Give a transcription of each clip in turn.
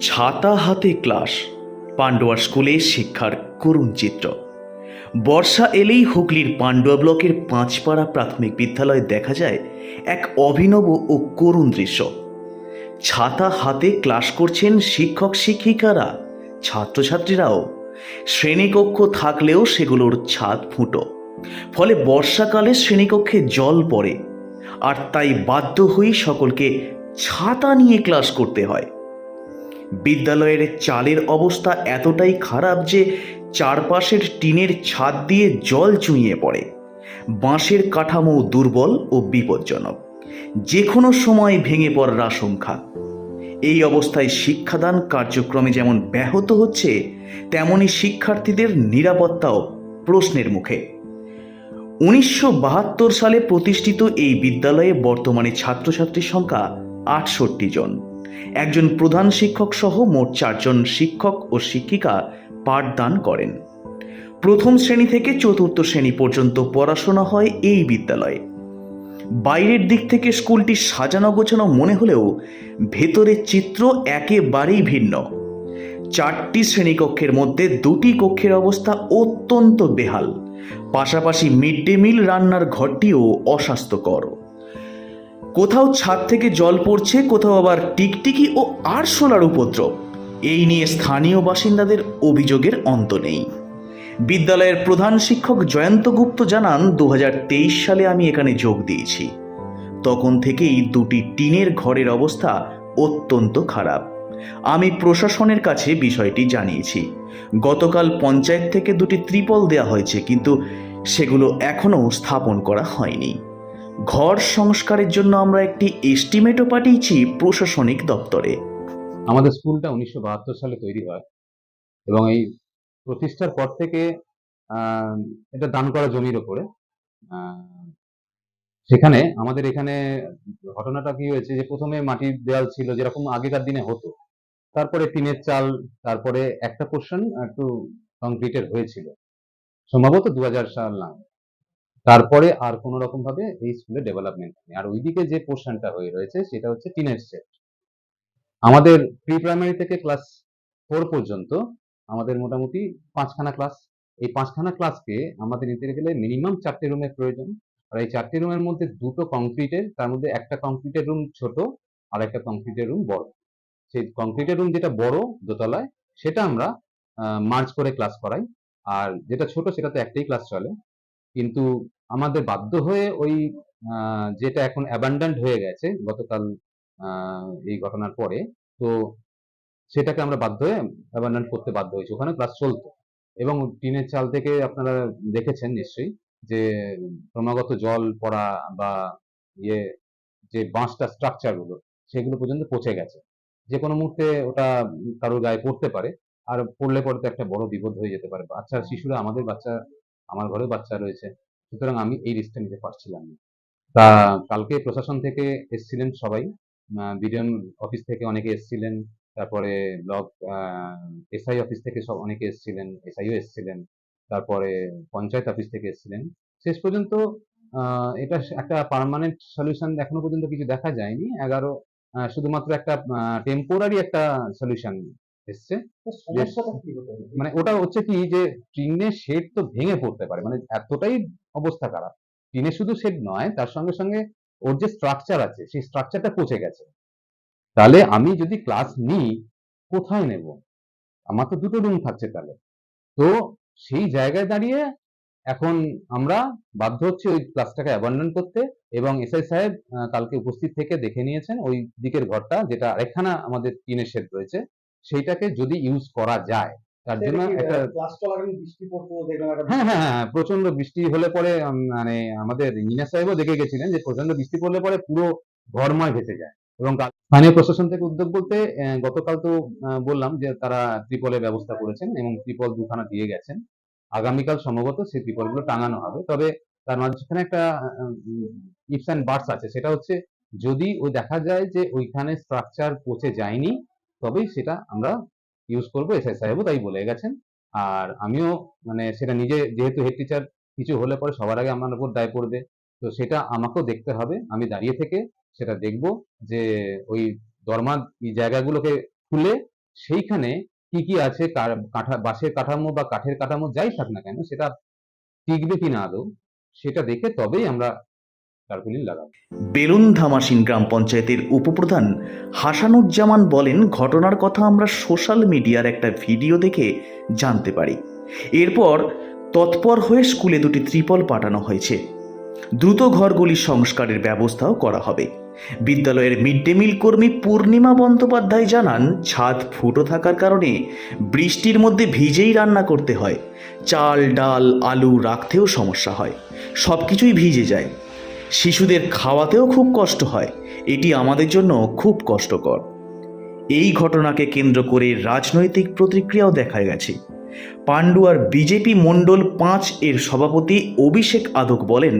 ছাতা হাতে ক্লাস পান্ডুয়ার স্কুলে শিক্ষার করুণ চিত্র। বর্ষা এলেই হুগলির পান্ডুয়া ব্লকের পাঁচপাড়া প্রাথমিক বিদ্যালয়ে দেখা যায় এক অভিনব ও করুণ দৃশ্য। ছাতা হাতে ক্লাস করছেন শিক্ষক শিক্ষিকারা, ছাত্রছাত্রীরাও। শ্রেণীকক্ষ থাকলেও সেগুলোর ছাদ ফুটো। ফলে বর্ষাকালে শ্রেণীকক্ষে জল পড়ে। আর তাই বাধ্য হয়েই সকলকে ছাতা নিয়ে ক্লাস করতে হয়। বিদ্যালয়ের চালের অবস্থা এতটাই খারাপ যে চারপাশের টিনের ছাদ দিয়ে জল চুঁইয়ে পড়ে। বাঁশের কাঠামো দুর্বল ও বিপজ্জনক। যে কোনো সময় ভেঙে পড়ার আশঙ্কা এই অবস্থায় শিক্ষাদান কার্যক্রমে যেমন ব্যাহত হচ্ছে, তেমনি শিক্ষার্থীদের নিরাপত্তাও প্রশ্নের মুখে। উনিশশো বাহাত্তর সালে প্রতিষ্ঠিত এই বিদ্যালয়ে বর্তমানে ছাত্রছাত্রীর সংখ্যা আটষট্টি জন। একজন প্রধান শিক্ষক সহ মোট চারজন শিক্ষক ও শিক্ষিকা পাঠদান করেন। প্রথম শ্রেণি থেকে চতুর্থ শ্রেণি পর্যন্ত পড়াশোনা হয় এই বিদ্যালয়ে। বাইরের দিক থেকে স্কুলটি সাজানো গোছানো মনে হলেও ভেতরের চিত্র একেবারেই ভিন্ন। চারটি শ্রেণীকক্ষের মধ্যে দুটি কক্ষের অবস্থা অত্যন্ত বেহাল। পাশাপাশি মিড ডে মিল রান্নার ঘরটিও অস্বাস্থ্যকর। কোথাও ছাদ থেকে জল পড়ছে, কোথাও আবার টিকটিকি ও আরশোলার উপদ্রব। এই নিয়ে স্থানীয় বাসিন্দাদের অভিযোগের অন্ত নেই। বিদ্যালয়ের প্রধান শিক্ষক জয়ন্ত গুপ্ত জানান দু হাজার তেইশ সালে আমি এখানে যোগ দিয়েছি। তখন থেকেই দুটি টিনের ঘরের অবস্থা অত্যন্ত খারাপ। আমি প্রশাসনের কাছে বিষয়টি জানিয়েছি। গতকাল পঞ্চায়েত থেকে দুটি ত্রিপল দেওয়া হয়েছে, কিন্তু সেগুলো এখনও স্থাপন করা হয়নি। ঘর সংস্কারের জন্য আমরা একটি এস্টিমেটও পাঠিয়েছি প্রশাসনিক দপ্তরে। আমাদের স্কুলটা উনিশশো বাহাত্তর সালে তৈরি হয় এবং এই প্রতিষ্ঠার পর থেকে এটা দান করা জমির ওপরে। সেখানে আমাদের এখানে ঘটনাটা কি হয়েছে যে, প্রথমে মাটির দেওয়াল ছিল যেরকম আগেকার দিনে হতো। তারপরে টিনের চাল, তারপরে একটা পোর্শন একটু কংক্রিটের হয়েছিল। সম্ভবত দু হাজার সাল না। তারপরে আর কোনো রকম ভাবে এই স্কুলে ডেভেলপমেন্ট নেই আর ওইদিকে যে পোর্শনটা হয়ে রয়েছে, সেটা হচ্ছে টিনের সেট আমাদের প্রি প্রাইমারি থেকে ক্লাস ফোর পর্যন্ত আমাদের মোটামুটি পাঁচখানা ক্লাস এই পাঁচখানা ক্লাসকে আমাদের নিতে গেলে মিনিমাম চারটে রুমের প্রয়োজন। আর এই চারটে রুমের মধ্যে দুটো কংক্রিটের তার মধ্যে একটা কংক্রিটের রুম ছোট আর একটা কংক্রিটের রুম বড়। সেই কংক্রিটের রুম যেটা বড় দোতলায়, সেটা আমরা মার্চ করে ক্লাস করাই। আর যেটা ছোট সেটা তো একটাই ক্লাস চলে। কিন্তু আমাদের বাধ্য হয়ে ওই যেটা এখন অ্যাবান্ডান্ট হয়ে গেছে গতকাল এই ঘটনার পরে, তো সেটাকে আমরা বাধ্য হয়ে অ্যাবান্ডান্ট করতে বাধ্য হয়েছি। ওখানে ক্লাস চলতো। এবং টিনের চাল থেকে আপনারা দেখেছেন নিশ্চয়ই যে ক্রমাগত জল পড়া বা ইয়ে যে বাঁশটা স্ট্রাকচারগুলো, সেগুলো পর্যন্ত পচে গেছে। যে কোনো মুহূর্তে ওটা কারোর গায়ে পড়তে পারে। আর পড়লে পরে তো একটা বড় বিপদ হয়ে যেতে পারে। বাচ্চা, শিশুরা, আমাদের বাচ্চা, আমার ঘরেও বাচ্চা রয়েছে। সুতরাং আমি এই রিস্কটা নিতে পারছিলাম না। তা কালকে প্রশাসন থেকে এসছিলেন সবাই। বিডিএম অফিস থেকে অনেকে এসছিলেন। তারপরে ব্লক এসআই অফিস থেকে সব অনেকে এসছিলেন এসআইও এসছিলেন তারপরে পঞ্চায়েত অফিস থেকে এসছিলেন। শেষ পর্যন্ত এটা একটা পার্মানেন্ট সলিউশন এখনও পর্যন্ত কিছু দেখা যায়নি। এগারো শুধুমাত্র একটা টেম্পোরারি একটা সলিউশন এসছে। মানে ওটা হচ্ছে কি যে টিনের শেড তো ভেঙে পড়তে পারে। মানে এতটাই অবস্থা খারাপ। টিনের শুধু শেড নয় তার সঙ্গে সঙ্গে ওর যে স্ট্রাকচার আছে সেই স্ট্রাকচারটা পচে গেছে। তাহলে আমি যদি ক্লাস নিই কোথায় নেব? আমার তো দুটো রুম থাকছে তাহলে। তো সেই জায়গায় দাঁড়িয়ে এখন আমরা বাধ্য হচ্ছি ওই ক্লাসটাকে অ্যাবান্ডন করতে এবং এসআই সাহেব কালকে উপস্থিত থেকে দেখে নিয়েছেন ওই দিকের ঘরটা যেটা আরেকখানা আমাদের টিনের শেড রয়েছে। সেইটাকে যদি ইউজ করা যায় তার জন্য একটা ক্লাস চলাকালীন বৃষ্টি পড়তো দেখলাম একটা হ্যাঁ হ্যাঁ হ্যাঁ প্রচণ্ড বৃষ্টি হলে পরে মানে আমাদের ইঞ্জিনিয়ার সাহেবও দেখে গেছিলেন যে প্রচণ্ড বৃষ্টি পড়লে পরে পুরো ঘরময় ভেসে যায়। এবং স্থানীয় প্রশাসন থেকে উদ্যোগ বলতে গতকাল তো বললাম যে তারা ত্রিপলের ব্যবস্থা করেছেন এবং ত্রিপল দুখানা দিয়ে গেছেন। আগামীকাল সম্ভবত সেই ত্রিপলগুলো টাঙানো হবে। তবে তার মাঝখানে একটা ইপস অ্যান্ড বার্ডস আছে। সেটা হচ্ছে, যদি ওই দেখা যায় যে ওইখানে স্ট্রাকচার পচে যায়নি, তবেই সেটা আমরা ইউজ করব। এসআই সাহেবও তাই বলে গেছেন। আর আমিও মানে সেটা নিজে, যেহেতু হেড টিচার কিছু হলে পরে সবার আগে আমার উপর দায় পড়বে। তো সেটা আমাকেও দেখতে হবে। আমি দাঁড়িয়ে থেকে সেটা দেখব যে ওই দরমার এই জায়গাগুলোকে খুলে সেইখানে কি কি আছে কাঠা, বাঁশের কাঠামো বা কাঠের কাঠামো যাই থাক না কেন সেটা টিকবে কি না আদৌ, সেটা দেখে তবেই আমরা টার্পুলিন লাগাবো। বেলুন ধামাসিন গ্রাম পঞ্চায়েতের উপপ্রধান হাসানুজ্জামান বলেন, ঘটনার কথা আমরা সোশ্যাল মিডিয়ার একটা ভিডিও দেখে জানতে পারি। এরপর তৎপর হয়ে স্কুলে দুটি ত্রিপল পাঠানো হয়েছে। দ্রুত ঘরগুলির সংস্কারের ব্যবস্থাও করা হবে। বিদ্যালয়ের মিড ডে মিল কর্মী পূর্ণিমা বন্দ্যোপাধ্যায় জানান, ছাদ ফুটো থাকার কারণে বৃষ্টির মধ্যে ভিজেই রান্না করতে হয়। চাল, ডাল, আলু রাখতেও সমস্যা হয়। সব কিছুই ভিজে যায়। শিশুদের খাওয়াতেও খুব কষ্ট হয়। এটি আমাদের জন্য খুব কষ্টকর। এই ঘটনাকে কেন্দ্র করে রাজনৈতিক প্রতিক্রিয়াও দেখা গেছে। পান্ডুয়ার বিজেপি মণ্ডল পাঁচ এর সভাপতি অভিষেক আদক বলেন,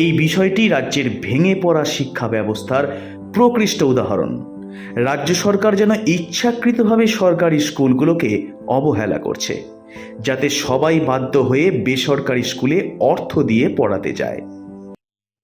এই বিষয়টি রাজ্যের ভেঙে পড়া শিক্ষা ব্যবস্থার প্রকৃষ্ট উদাহরণ। রাজ্য সরকার যেন ইচ্ছাকৃতভাবে সরকারি স্কুলগুলোকে অবহেলা করছে, যাতে সবাই বাধ্য হয়ে বেসরকারি স্কুলে অর্থ দিয়ে পড়াতে যায়।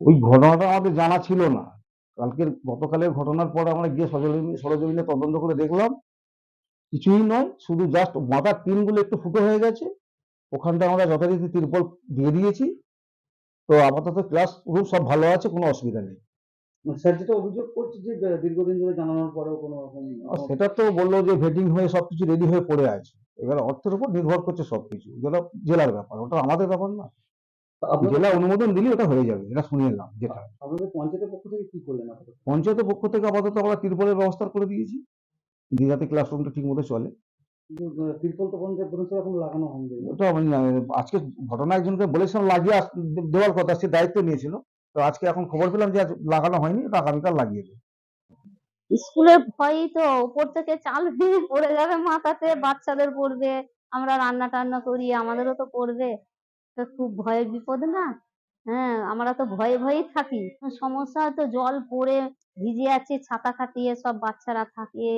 ওই ঘটনাটা আমাদের জানা ছিল না। কালকের গতকালের ঘটনার পর আমরা গিয়ে সরজমিনে তদন্ত করে দেখলাম। কিছুই নয় শুধু জাস্ট মাথার টিনগুলো একটু ফুটো হয়ে গেছে। ওখানটা আমরা যথারীতি তিরপল দিয়ে দিয়েছি। তো আপাতত ক্লাস রুম সব ভালো আছে কোনো অসুবিধা নেই। স্যার যেটা অভিযোগ করছে যে দীর্ঘদিন ধরে জানানোর পরেও কোনো রকম আর সেটা তো বলল যে ভেটিং হয়ে সবকিছু রেডি হয়ে পড়ে আছে। এবার অর্থের উপর নির্ভর করছে সবকিছু। যেটা জেলার ব্যাপার ওটা আমাদের ব্যাপার না। জেলা অনুমোদন দিলে ওটা হয়ে যাবে এটা শুনে এলাম যেটা। আপনাদের পঞ্চায়েতের পক্ষ থেকে কি করলেন পঞ্চায়েতের পক্ষ থেকে আপাতত আমরা তিরপলের ব্যবস্থা করে দিয়েছি। দিয়ে যাতে ক্লাসরুমটা ঠিক মতো চলে। তিরপল তো আজকে ঘটনা একজনকে বলেছিলাম লাগিয়ে দেওয়ার কথা, সে দায়িত্ব নিয়েছিল। তো আজকে এখন খবর পেলাম যে লাগানো হয়নি ওটা আগামীকাল লাগিয়ে দেবে। স্কুলে ভয়ই তো উপর থেকে চাল ভেঙে পড়ে যাবে মাথাতে, বাচ্চাদের পড়বে, আমরা রান্না টান্না করি, আমাদেরও তো পড়বে। তো খুব ভয়ের বিপদ না? হ্যাঁ আমরা তো ভয়ে ভয়েই থাকি। সমস্যা তো জল পড়ে, ভিজে আছে, ছাতা খাটিয়ে সব বাচ্চারা থাকে।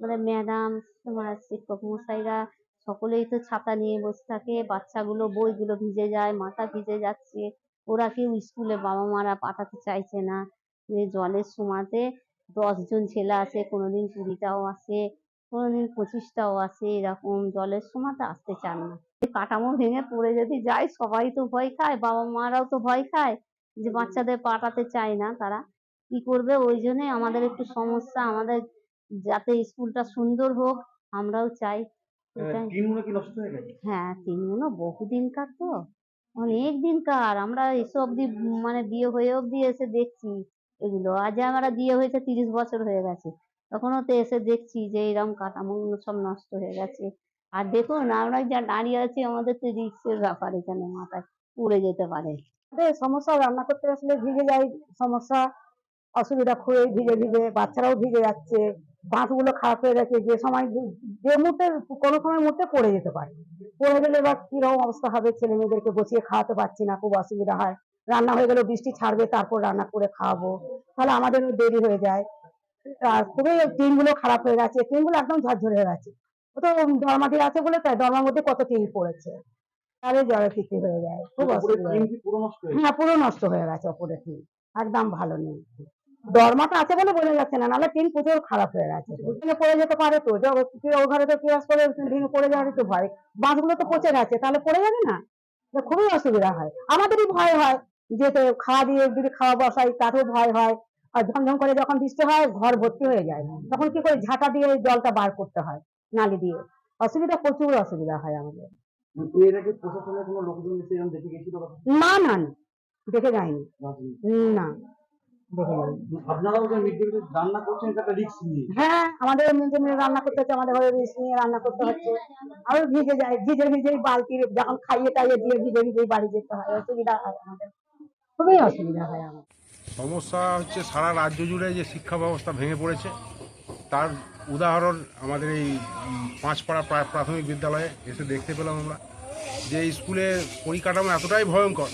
মানে ম্যাডাম তোমার শিক্ষক মশাইরা সকলেই তো ছাতা নিয়ে বসে থাকে। বাচ্চাগুলো বইগুলো ভিজে যায়, মাথা ভিজে যাচ্ছে। ওরা কেউ স্কুলে বাবা মারা পাঠাতে চাইছে না। জলের সময়তে দশজন ছেলে আসে কোনোদিন কুড়িটাও আসে কোনোদিন পঁচিশটাও আসে এরকম জলের সময়তে আসতে চান না। কাঠামো ভেঙে পড়ে যদি যায়, সবাই তো ভয় খায়, বাবা মারাও তো ভয় খায় যে বাচ্চাদের পাঠাতে চায় না তারা। কি করবে? ওই জন্যই আমাদের একটু সমস্যা, আমাদের যাতে স্কুলটা সুন্দর হোক আমরাও চাই। এটাই। টিনগুলো কি নষ্ট হয়ে গেছে? হ্যাঁ বহুদিনকার তো? অনেক দিনকার আমরা এসে অব্দি মানে বিয়ে হয়ে অব্দি এসে দেখছি এগুলো। আজ আমরা বিয়ে হয়েছে তিরিশ বছর হয়ে গেছে। তখনও তো এসে দেখছি যে এরকম কাঠামোগুলো সব নষ্ট হয়ে গেছে। আর দেখুন আমরা যা দাঁড়িয়ে আছি আমাদের তো রিক্সের ব্যাপার এখানে মাথায়। পড়ে যেতে পারে। সমস্যা রান্না করতে আসলে ভিজে যায় সমস্যা। অসুবিধা খুবই ভিজে ভিজে বাচ্চারাও ভিজে যাচ্ছে বাঁশগুলো খারাপ হয়ে গেছে যে সময় যে- মুহূর্তে কোনো সময় মুহূর্তে পড়ে যেতে পারে। পড়ে গেলে এবার কীরকম অবস্থা হবে ছেলে মেয়েদেরকে বসিয়ে খাওয়াতে পারছি না খুব অসুবিধা হয়। রান্না হয়ে গেলে বৃষ্টি ছাড়বে তারপর রান্না করে খাওয়াবো। তাহলে আমাদেরও দেরি হয়ে যায়। আর খুবই টিনগুলো খারাপ হয়ে গেছে টিনগুলো একদম ঝরঝরে হয়ে গেছে। ও তো দরমাটি আছে বলে তাই দরমার মধ্যে কত টিন পড়েছে? তাহলে জলে ক্ষতি হয়ে যায় খুব অসুবিধা। হয়। পুরো নষ্ট হয়ে গেছে ওপরে টিন একদম ভালো নেই। দরমাটা আছে বলে বোঝা যাচ্ছে না নাহলে টিন প্রচুর খারাপ হয়ে গেছে। ভেঙে পড়ে যেতে পারে তো ও- ঘরে তো ক্লাস করে ভেঙে পড়ে যাওয়ার তো ভয়। বাঁশগুলো তো পচে গেছে তাহলে পড়ে যাবে না? খুবই অসুবিধা হয়। আমাদেরই ভয় হয় যে তো খাওয়া দিয়ে যদি খাওয়া বসাই তাতেও ভয় হয়। আর ঝমঝম করে যখন বৃষ্টি হয় ঘর ভর্তি হয়ে যায়। তখন কি করে ঝাঁটা দিয়ে জলটা বার করতে হয় নালি দিয়ে? অসুবিধা প্রচুর অসুবিধা হয় আমাদের? না না দেখে যায়নি। না। হ্যাঁ আমাদের রান্না করতে হচ্ছে আমাদের ঘরে রিস্ক নিয়ে রান্না করতে হচ্ছে। আরও ভিজে যায় ভিজে ভিজেই বালতি যখন খাইয়ে টাইয়ে দিয়ে ভিজে ভিজেই বাড়ি যেতে হয় অসুবিধা হয় আমাদের। খুবই অসুবিধা হয় আমাদের। সমস্যা হচ্ছে সারা রাজ্য জুড়ে যে শিক্ষা ব্যবস্থা ভেঙে পড়েছে তার উদাহরণ আমাদের এই পাঁচপাড়া প্রাথমিক বিদ্যালয়ে এসে দেখতে পেলাম আমরা। যে স্কুলে পরিকাঠামো এতটাই ভয়ঙ্কর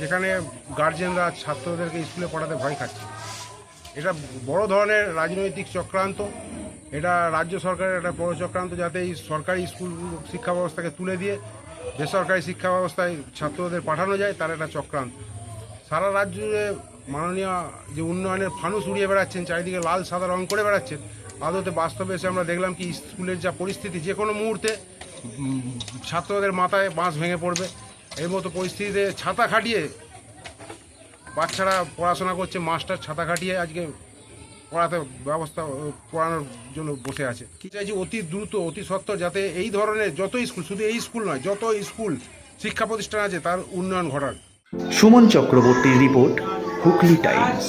যেখানে গার্জেনরা ছাত্রদেরকে স্কুলে পড়াতে ভয় খাচ্ছে। এটা বড় ধরনের রাজনৈতিক চক্রান্ত। এটা রাজ্য সরকারের একটা বড় চক্রান্ত যাতে এই সরকারি স্কুল শিক্ষা ব্যবস্থাকে তুলে দিয়ে বেসরকারি শিক্ষা ব্যবস্থায় ছাত্রদের পাঠানো যায়, তার একটা চক্রান্ত। সারা রাজ্য জুড়ে মাননীয় যে উন্নয়নের ফানুস উড়িয়ে বেড়াচ্ছেন, চারিদিকে লাল, সাদা রং করে বেড়াচ্ছেন, আদতে বাস্তবে এসে আমরা দেখলাম কি স্কুলের যা পরিস্থিতি যে কোনো মুহূর্তে ছাত্রদের মাথায় বাঁশ ভেঙে পড়বে। এই মতো পরিস্থিতিতে ছাতা খাটিয়ে বাচ্চারা পড়াশোনা করছে মাস্টার ছাতা খাটিয়ে আজকে পড়াতে ব্যবস্থা পড়ানোর জন্য বসে আছে। কি চাইছি অতি দ্রুত অতি সত্বর যাতে এই ধরনের যত স্কুল শুধু এই স্কুল নয় যত স্কুল শিক্ষা প্রতিষ্ঠান আছে তার উন্নয়ন ঘটান সুমন চক্রবর্তীর রিপোর্ট হুগলি টাইমস।